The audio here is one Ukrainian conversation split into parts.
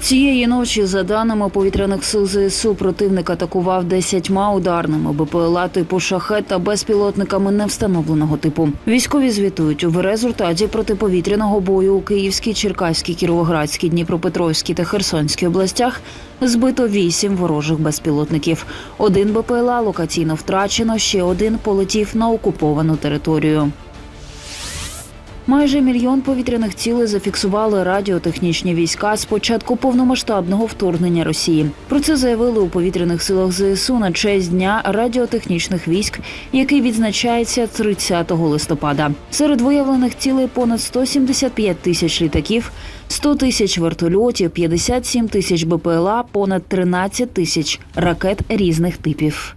Цієї ночі, за даними повітряних сил ЗСУ, противник атакував десятьма ударними БПЛА типу шахет та безпілотниками невстановленого типу. Військові звітують в результаті протиповітряного бою у Київській, Черкаській, Кіровоградській, Дніпропетровській та Херсонській областях збито вісім ворожих безпілотників. Один БПЛА локаційно втрачено, ще один полетів на окуповану територію. Майже мільйон повітряних цілей зафіксували радіотехнічні війська з початку повномасштабного вторгнення Росії. Про це заявили у повітряних силах ЗСУ на честь дня радіотехнічних військ, який відзначається 30 листопада. Серед виявлених цілей понад 175 тисяч літаків, 100 тисяч вертольотів, 57 тисяч БПЛА, понад 13 тисяч ракет різних типів.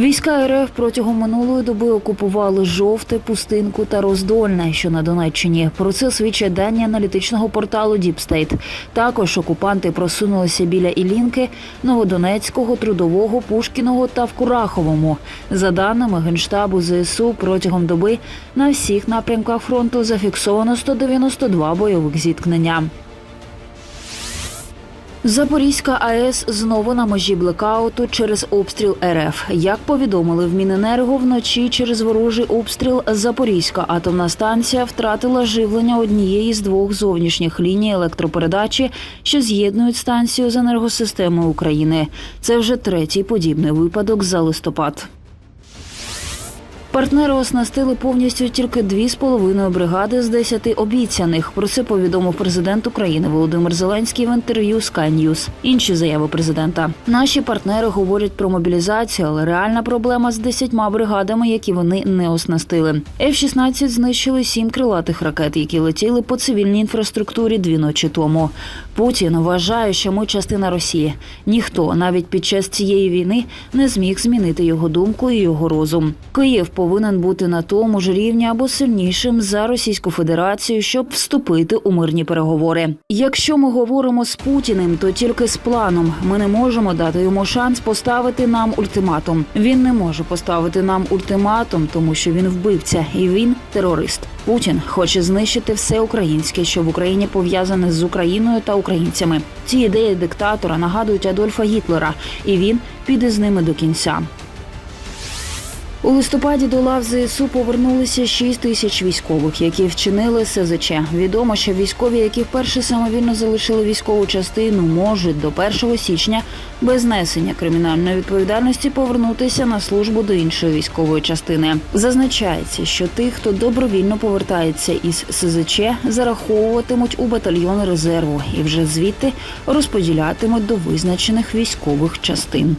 Війська РФ протягом минулої доби окупували жовте, пустинку та роздольне, що на Донеччині. Про це свідчать дані аналітичного порталу Діпстейт. Також окупанти просунулися біля Ілінки, Новодонецького, Трудового, Пушкіного та в Кураховому. За даними генштабу ЗСУ, протягом доби на всіх напрямках фронту зафіксовано 192 бойових зіткнення. Запорізька АЕС знову на межі блекауту через обстріл РФ. Як повідомили в Міненерго, вночі через ворожий обстріл Запорізька атомна станція втратила живлення однієї з двох зовнішніх ліній електропередачі, що з'єднують станцію з енергосистемою України. Це вже третій подібний випадок за листопад. Партнери оснастили повністю тільки дві з половиною бригади з десяти обіцяних. Про це повідомив президент України Володимир Зеленський в інтерв'ю Sky News. Інші заяви президента. Наші партнери говорять про мобілізацію, але реальна проблема з десятьма бригадами, які вони не оснастили. F-16 знищили сім крилатих ракет, які летіли по цивільній інфраструктурі дві ночі тому. Путін вважає, що ми частина Росії. Ніхто навіть під час цієї війни не зміг змінити його думку і його розум. Київ повинен бути на тому ж рівні або сильнішим за Російську Федерацію, щоб вступити у мирні переговори. Якщо ми говоримо з Путіним, то тільки з планом. Ми не можемо дати йому шанс поставити нам ультиматум. Він не може поставити нам ультиматум, тому що він вбивця і він терорист. Путін хоче знищити все українське, що в Україні пов'язане з Україною та українцями. Ці ідеї диктатора нагадують Адольфа Гітлера, і він піде з ними до кінця. У листопаді до лав ЗСУ повернулися 6 тисяч військових, які вчинили СЗЧ. Відомо, що військові, які вперше самовільно залишили військову частину, можуть до 1 січня без несення кримінальної відповідальності повернутися на службу до іншої військової частини. Зазначається, що тих, хто добровільно повертається із СЗЧ, зараховуватимуть у батальйон резерву і вже звідти розподілятимуть до визначених військових частин.